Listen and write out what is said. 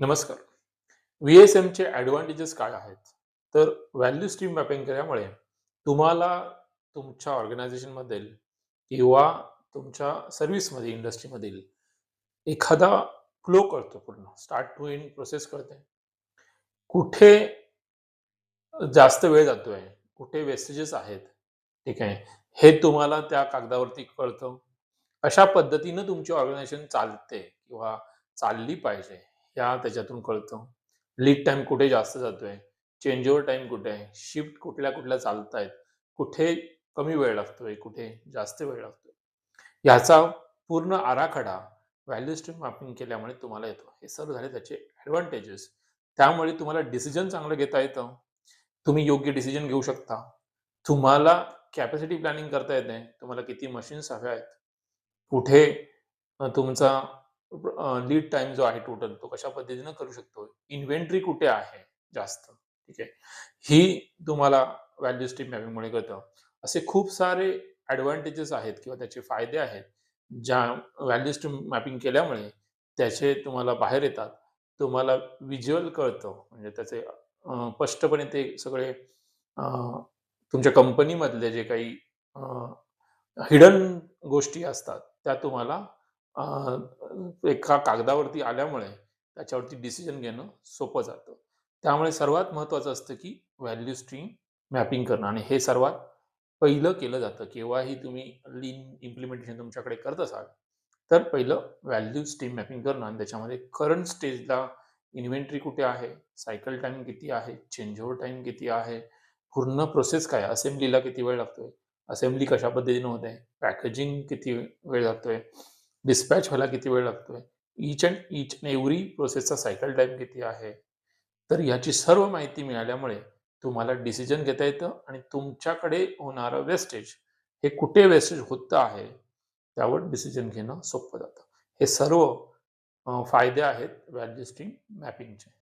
नमस्कार. व्ही-एस-एमचे ॲडव्हान्टेजेस काय आहेत? तर व्हॅल्यू स्ट्रीम मॅपिंग केल्यामुळे तुम्हाला तुमच्या ऑर्गनायझेशनमधील किंवा तुमच्या सर्व्हिसमध्ये, इंडस्ट्रीमधील एखादा फ्लो कळतो पूर्ण. स्टार्ट टू एंड प्रोसेस कळते. कुठे जास्त वेळ जातोय, कुठे वेस्टेजेस आहेत, ठीक आहे. हे तुम्हाला त्या कागदावरती कळतं. अशा पद्धतीनं तुमची ऑर्गनायझेशन चालते किंवा चालली पाहिजे, ह्या त्याच्यातून कळतं. लीड टाईम कुठे जास्त जातोय, चेंज ओव्हर टाईम कुठे आहे, शिफ्ट कुठल्या-कुठल्या चालतायत, कुठे कमी वेळ लागतोय, कुठे जास्त वेळ लागतोय. याचा पूर्ण आराखडा व्हॅल्यू स्ट्रीम मॅपिंग केल्यामुळे तुम्हाला येतो. हे सर्व झाले त्याचे ॲडव्हान्टेजेस त्यामुळे तुम्हाला डिसिजन चांगलं घेता येतं. तुम्ही योग्य डिसिजन घेऊ शकता. तुम्हाला कॅपॅसिटी प्लॅनिंग करता येते. तुम्हाला किती मशीन्स हव्या आहेत. कुठे तुमचा लीड टाईम जो आहे टोटल तो कशा पद्धतीनं करू शकतो. इन्व्हेंटरी कुठे आहे जास्त, ठीक आहे. ही तुम्हाला व्हॅल्यू स्ट्रीम मॅपिंगमुळे कळतं. असे खूप सारे ॲडव्हान्टेजेस आहेत किंवा त्याचे फायदे आहेत, ज्या व्हॅल्यू स्ट्रीम मॅपिंग केल्यामुळे त्याचे तुम्हाला बाहेर येतात. तुम्हाला विज्युअल कळतं. म्हणजे त्याचे स्पष्टपणे ते सगळे तुमच्या कंपनीमधले जे काही हिडन गोष्टी असतात, त्या तुम्हाला एका कागदावरती आल्यामुळे त्याच्यावरती डिसिजन घेणं सोपं जातं. त्यामुळे सर्वात महत्त्वाचं असतं, की व्हॅल्यू स्ट्रीम मॅपिंग करणं आणि हे सर्वात पहिलं केलं जातं. केव्हाही तुम्ही लीन इम्प्लिमेंटेशन तुमच्याकडे करत असाल, तर पहिलं व्हॅल्यू स्ट्रीम मॅपिंग करणं आणि त्याच्यामध्ये करंट स्टेजला इन्व्हेंटरी कुठे आहे, सायकल टाईम किती आहे, चेंज ओव्हर टाईम किती आहे, पूर्ण प्रोसेस काय असेंब्लीला किती वेळ लागतोय, असेंब्ली कशा पद्धतीनं होत आहे, पॅकेजिंग किती वेळ लागतोय, डिस्पॅच व्हायला किती वेळ लागतोय, each and each and every प्रोसेसचा cycle time किती आहे. तर ह्याची सर्व माहिती मिळाल्यामुळे तुम्हाला डिसिजन घेता येतं आणि तुमच्याकडे होणारं वेस्टेज हे कुठे वेस्टेज होतं आहे, त्यावर डिसिजन घेणं सोपं जातं. हे सर्व फायदे आहेत व्हॅल्यू स्ट्रीम मॅपिंगचे.